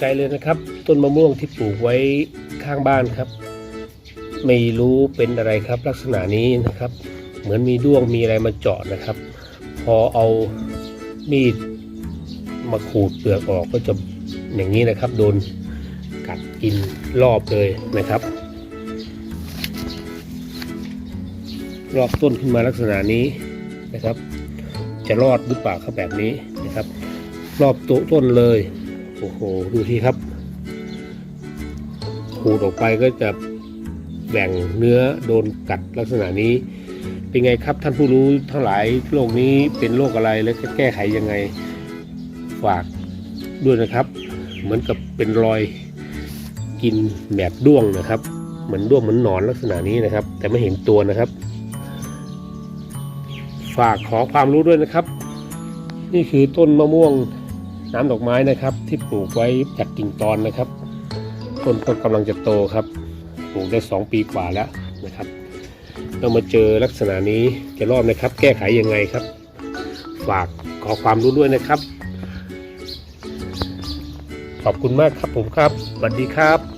ใจเลยนะครับ ต้นมะม่วงที่ปลูกไว้ข้างบ้านครับ ไม่รู้เป็นอะไรครับ ลักษณะนี้นะครับ เหมือนมีด้วงมีอะไรมาเจาะนะครับ พอเอามีดมาขูดเปลือกออกก็จะอย่างนี้นะครับ โดนกัดกินรอบเลยนะครับ รอบต้นขึ้นมาลักษณะนี้นะครับ จะรอดหรือเปล่าครับแบบนี้นะครับ รอบตัวต้นเลย โอ้โห ดูทีครับ ขูดออกไปก็จะแบ่งเนื้อโดนกัดลักษณะนี้ เป็นไงครับท่านผู้รู้ทั้งหลายโรคนี้เป็นโรคอะไรและจะแก้ไขยังไงฝากด้วยนะครับ เหมือนกับเป็นรอยกินแบบด้วงนะครับ เหมือนด้วงเหมือนหนอนลักษณะนี้นะครับ แต่ไม่เห็นตัวนะครับ ฝากขอความรู้ด้วยนะครับ นี่คือต้นมะม่วง น้ำดอกไม้นะครับ ที่ปลูกไว้จากกิ่งตอนนะครับต้นก็กำลังจะโตครับปลูกได้สองปีกว่าแล้วนะครับเรามาเจอลักษณะนี้จะรอดนะครับ แก้ไขยังไงครับ ฝากขอความรู้ด้วยนะครับ ขอบคุณมากครับผมครับสวัสดีครับ